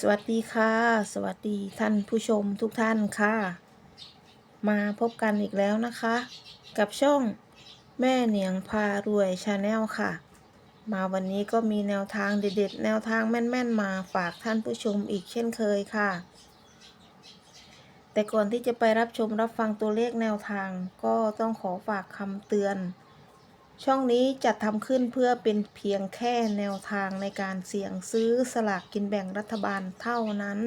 สวัสดีค่ะ สวัสดีท่านผู้ชมทุกท่านค่ะ มาพบกันอีกแล้วนะคะ กับช่องแม่เหนียงพารวยชาแนลค่ะ มาวันนี้ก็มีแนวทางเด็ดๆ แนวทางแม่นๆ มาฝากท่านผู้ชมอีกเช่นเคยค่ะ แต่ก่อนที่จะไปรับชมรับฟังตัวเลขแนวทางก็ต้องขอฝากคำเตือน ช่องนี้จัดทำขึ้นเพื่อเป็นเพียงแค่แนวทางในการเสี่ยงซื้อสลากกินแบ่งรัฐบาลเท่านั้น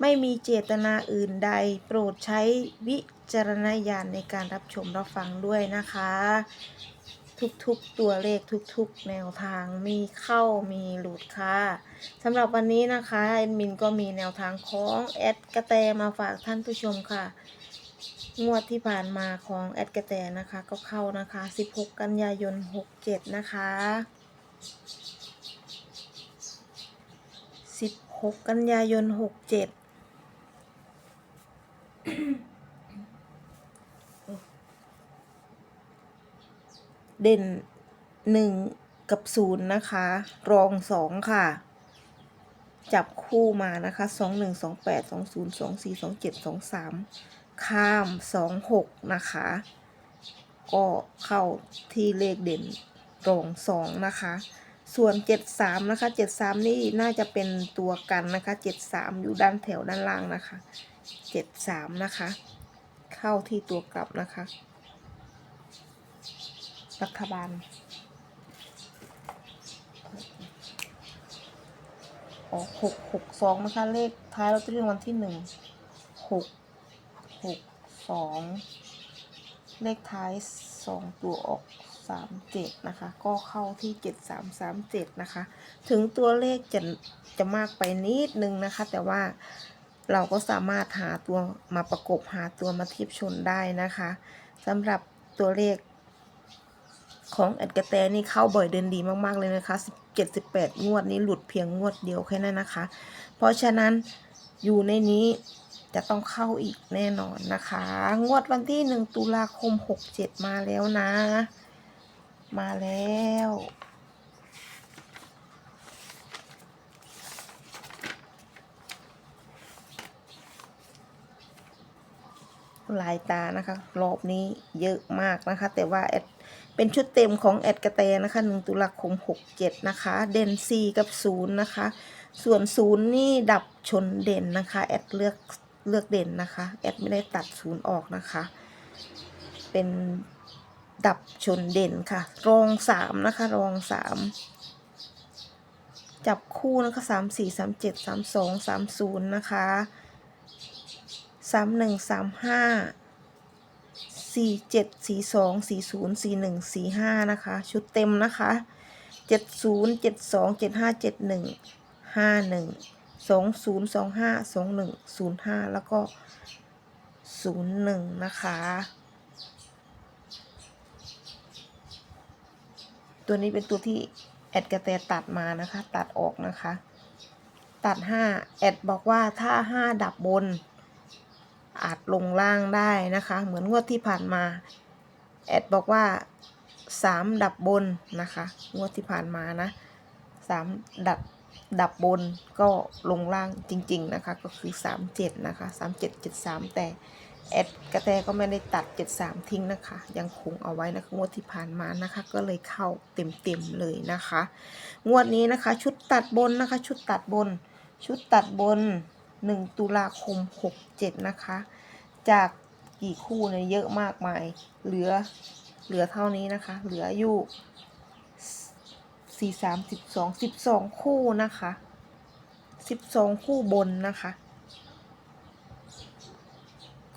ไม่มีเจตนาอื่นใด โปรดใช้วิจารณญาณในการรับชมรับฟังด้วยนะคะ ทุกๆตัวเลขทุกๆ แนวทางมีเข้ามีหลุดค่ะสำหรับวันนี้นะคะแอดมินก็มีแนวทางของแอดกระแตมาฝากท่านผู้ชมค่ะ งวดที่ผ่านมาของแอดกระแตนะคะ ก็เข้านะคะ 16 กันยายน 67 นะคะ 16 กันยายน 67เด่น1กับ0นะคะ รอง2ค่ะ จับคู่มานะคะ2 1 2 8 2 0 2 4 2 7 2 3 ข้าม2 6นะคะ ก็เข้าที่เลขเด่นตรอง2นะคะ ส่วน73นะคะ73นี่น่าจะเป็นตัวกันนะคะ73อยู่ด้านแถวด้านล่างนะคะ73นะคะ เข้าที่ตัวกลับนะคะ รัฐบาลออกหกหกสองนะคะ เลขท้ายลอตเตอรี่รางวัลที่หนึ่งหก หกสองเลขท้ายสองตัวออกสามเจ็ดนะคะ ก็เข้าที่เจ็ดสามสามเจ็ดนะคะ ถึงตัวเลขจะจะมากไปนิดนึงนะคะ แต่ว่าเราก็สามารถหาตัวมาประกบหาตัวมาเทียบชนได้นะคะสำหรับตัวเลขของแอดกระแตนี่เข้าบ่อยเดินดีมากๆเลยนะคะ17 18 งวดนี้หลุดเพียงงวดเดียวแค่นั้นนะคะ เพราะฉะนั้นอยู่ในนี้ จะต้องเข้าอีกแน่นอนนะคะ งวดวันที่1ตุลาคม67มาแล้วนะ มาแล้วลายตานะคะ รอบนี้เยอะมากนะคะ แต่ว่าแอดเป็นชุดเต็มของแอดกระแตนะคะ1ตุลาคม 67 นะคะ เด่น 4 กับ 0 นะคะ ส่วน 0 นี่ดับชนเด่นนะคะ แอดเลือก เลือกเด่นนะคะแอดไม่ได้ตัด0ออกนะคะ เป็นดับชนเด่นค่ะ รอง3นะคะรอง3จับคู่นะคะ3 4 3 7 3 2 3 0นะคะสามหนึ่งสามห้าสี่เจ็ดสี่สองสี่ศูนย์สี่หนึ่งสี่ห้านะคะ ชุดเต็มนะคะเจ็ดศูนย์เจ็ดสองเจ็ดห้าเจ็ดหนึ่งห้าหนึ่ง สองศูนย์สองห้าสองหนึ่งศูนย์ห้าแล้วก็ศูนย์หนึ่งนะคะ ตัวนี้เป็นตัวที่แอดกระแตตัดมานะคะ ตัดออกนะคะ ตัดห้าแอดบอกว่าถ้าห้าดับบน อาจลงล่างได้นะคะ เหมือนงวดที่ผ่านมา แอดบอกว่าสามดับบนนะคะ งวดที่ผ่านมานะสามดับ ดับบนก็ลงล่างจริง ๆ นะคะ ก็คือสามเจ็ดนะคะสามเจ็ดเจ็ดสามแต่แอดกระแตก็ไม่ได้ตัดเจ็ดสามทิ้งนะคะ ยังคงเอาไว้นะคะงวดที่ผ่านมานะคะ ก็เลยเข้าเต็มๆเลยนะคะ งวดนี้นะคะ ชุดตัดบนนะคะ ชุดตัดบน ชุดตัดบน 1 ตุลาคม 67 นะคะ จากกี่คู่เนี่ยเยอะมากมาย เหลือเหลือเท่านี้นะคะ เหลืออยู่ สี่สามสิบสองสิบสองคู่นะคะสิบสองคู่บนนะคะ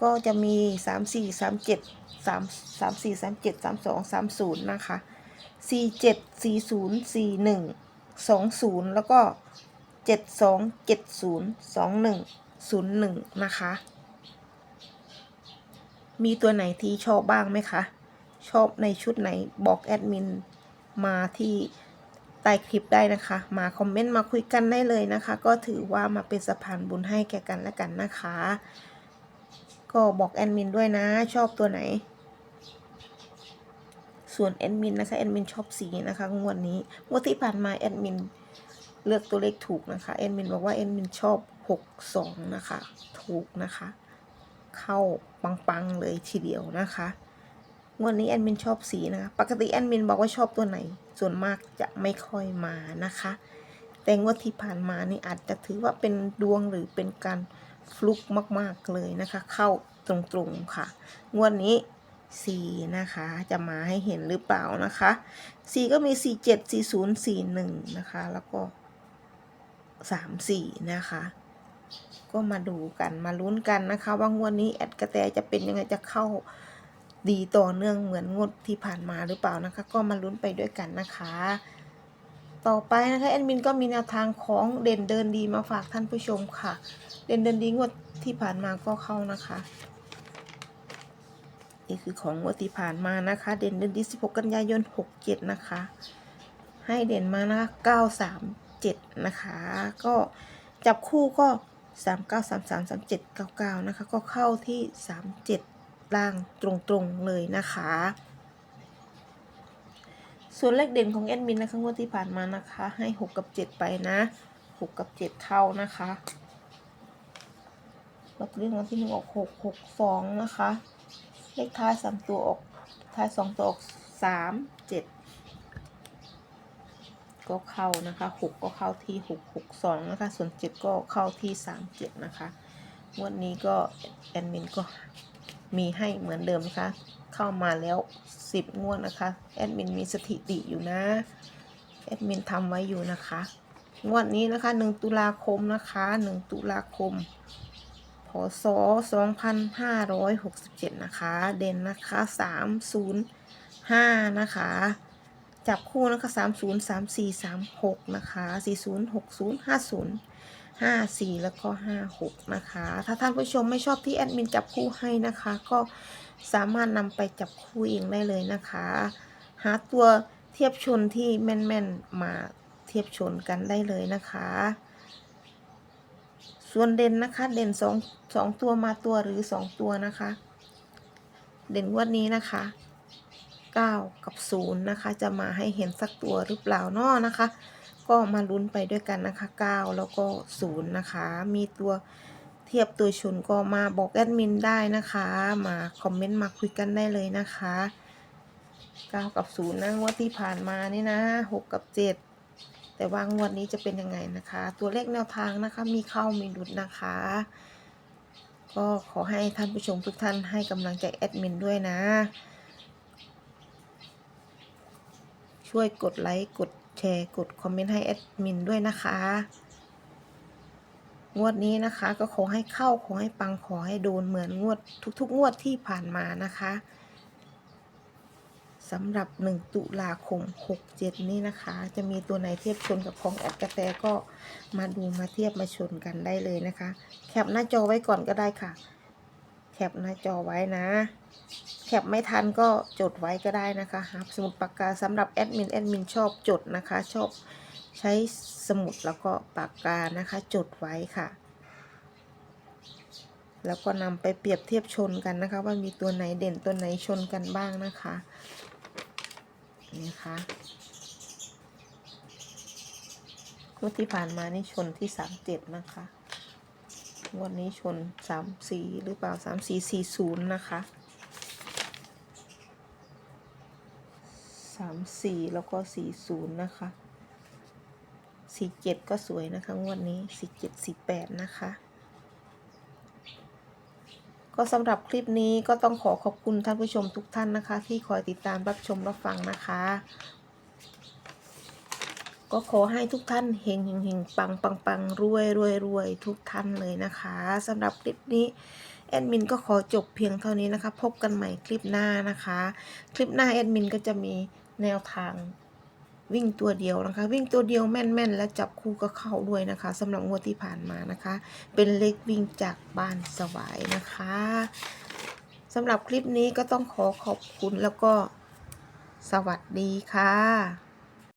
ก็จะมีสามสี่สามเจ็ดสามสามสี่สามเจ็ดสามสองสามศูนย์นะคะสี่เจ็ดสี่ศูนย์สี่หนึ่งสองศูนย์แล้วก็เจ็ดสองเจ็ดศูนย์สองหนึ่งศูนย์หนึ่งนะคะ มีตัวไหนที่ชอบบ้างไหมคะ ชอบในชุดไหนบอกแอดมินมาที่ ต้คลิปได้นะคะ มาคอมเมนต์มาคุยกันได้เลยนะคะ ก็ถือว่ามาเป็นสะพานบุญให้แก่กันและกันนะคะ ก็บอกแอดมินด้วยนะ ชอบตัวไหน ส่วนแอดมินนะคะแอดมินชอบสีนะคะงวดนี้งวดที่ผ่านมาแอดมินเลือกตัวเลขถูกนะคะแอดมินบอกว่าแอดมินชอบหกสองนะคะ ถูกนะคะ เข้าปังๆเลยทีเดียวนะคะ งวดนี้แอดมินชอบสีนะคะ ปกติแอดมินบอกว่าชอบตัวไหน ส่วนมากจะไม่ค่อยมานะคะ แต่งวดที่ผ่านมานี่อาจจะถือว่าเป็นดวงหรือเป็นการฟลุกมาก ๆเลยนะคะ เข้าตรงๆค่ะ งวดนี้สีนะคะจะมาให้เห็นหรือเปล่านะคะสีก็มีสี่เจ็ดสี่ศูนย์สี่หนึ่งนะคะ แล้วก็สามสี่นะคะ ก็มาดูกันมาลุ้นกันนะคะ ว่างวดนี้แอดกระแตจะเป็นยังไงจะเข้า ดีต่อเนื่องเหมือนงวดที่ผ่านมาหรือเปล่านะคะ ก็มาลุ้นไปด้วยกันนะคะ ต่อไปนะคะแอดมินก็มีแนวทางของเด่นเดินดีมาฝากท่านผู้ชมค่ะ เด่นเดินดีงวดที่ผ่านมาก็เข้านะคะนี่คือของงวดที่ผ่านมานะคะ เด่นเดินดี16 กันยายน 67 นะคะ ให้เด่นมานะคะ937 นะคะ ก็จับคู่ก็ 3933 37 99 นะคะ ก็เข้าที่ 37 ล่างตรงๆเลยนะคะ ส่วนเลขเด่นของแอดมินนะคะงวดที่ผ่านมานะคะ ให้ 6 กับ 7 ไปนะ6กับ 7เข้านะคะลอตเตอรี่รางวัลที่หนึ่งออก6 6 2นะคะ เลขท้าย3ตัวออก ท้าย2ตัวออก3 7ก็เข้านะคะ6ก็เข้าที่6 6 2นะคะ ส่วน7ก็เข้าที่3 7นะคะ งวดนี้ก็แอดมินก็ มีให้เหมือนเดิมนะคะ เข้ามาแล้ว 10 งวดนะคะแอดมินมีสถิติอยู่นะแอดมินทำไว้อยู่นะคะ งวดนี้นะคะ 1 ตุลาคมนะคะ 1 ตุลาคมพศ2567 นะคะ เด่นนะคะ 305 นะคะ จับคู่นะคะ30 34 36นะคะ40 60 50 54แล้วก็56นะคะ ถ้าท่านผู้ชมไม่ชอบที่แอดมินจับคู่ให้นะคะ ก็สามารถนำไปจับคู่เองได้เลยนะคะ หาตัวเทียบชนที่แม่นๆมาเทียบชนกันได้เลยนะคะ ส่วนเด่นนะคะ เด่นสองสองตัวมาตัวหรือสองตัวนะคะ เด่นวันนี้นะคะ เก้ากับศูนะคะ จะมาให้เห็นสักตัวหรือเปล่าเนาะนะคะ ก็มาลุ้นไปด้วยกันนะคะเก้าแล้วก็ศูนะคะ มีตัวเทียบตัวชนก็มาบอกแอดมินได้นะคะ มาคอมเมนต์มาคุยกันได้เลยนะคะเก้ากับศูนะงวดที่ผ่านมานี่นะหกกับเจ็ดแต่ว่างวดนี้จะเป็นยังไงนะคะ ตัวเลขแนวทางนะคะ มีเข้ามีหลุดนะคะก็ขอให้ท่านผู้ชมทุกท่านให้กำลังใจแอดมินด้วยนะ ช่วยกดไลค์กดแชร์กดคอมเมนต์ให้แอดมินด้วยนะคะ งวดนี้นะคะก็ขอให้เข้าขอให้ปังขอให้โดนเหมือนงวดทุกๆ งวดที่ผ่านมานะคะสำหรับ 1 ตุลาคม 67 นี้นะคะ จะมีตัวไหนเทียบชนกับของแอดกระแตก็มาดูมาเทียบมาชนกันได้เลยนะคะ แคปหน้าจอไว้ก่อนก็ได้ค่ะ แคปหน้าจอไว้นะ แคปไม่ทันก็จดไว้ก็ได้นะคะหาสมุดปากกาสำหรับแอดมินแอดมินชอบจดนะคะ ชอบใช้สมุดแล้วก็ปากกานะคะจดไว้ค่ะ แล้วก็นำไปเปรียบเทียบชนกันนะคะ ว่ามีตัวไหนเด่นตัวไหนชนกันบ้างนะคะนี่ค่ะงวดที่ผ่านมานี่ชนที่สามเจ็ดนะคะ งวดนี้ชนสามสี่หรือเปล่าสามสี่สี่ศูนย์นะคะสามสี่แล้วก็สี่ศูนย์นะคะสี่เจ็ดก็สวยนะคะ งวดนี้สี่เจ็ดสี่แปดนะคะก็สำหรับคลิปนี้ก็ต้องขอขอบคุณท่านผู้ชมทุกท่านนะคะ ที่คอยติดตามรับชมรับฟังนะคะ ก็ขอให้ทุกท่านเฮงเฮงเฮงปังปังปังรวยรวยรวยทุกท่านเลยนะคะสำหรับคลิปนี้แอดมินก็ขอจบเพียงเท่านี้นะคะ พบกันใหม่คลิปหน้านะคะ คลิปหน้าแอดมินก็จะมีแนวทางวิ่งตัวเดียวนะคะ วิ่งตัวเดียวแม่นๆ และจับคู่ก็เข้าด้วยนะคะสำหรับงวดที่ผ่านมานะคะ เป็นเลขวิ่งจากบ้านสวายนะคะสำหรับคลิปนี้ก็ต้องขอขอบคุณแล้วก็สวัสดีค่ะ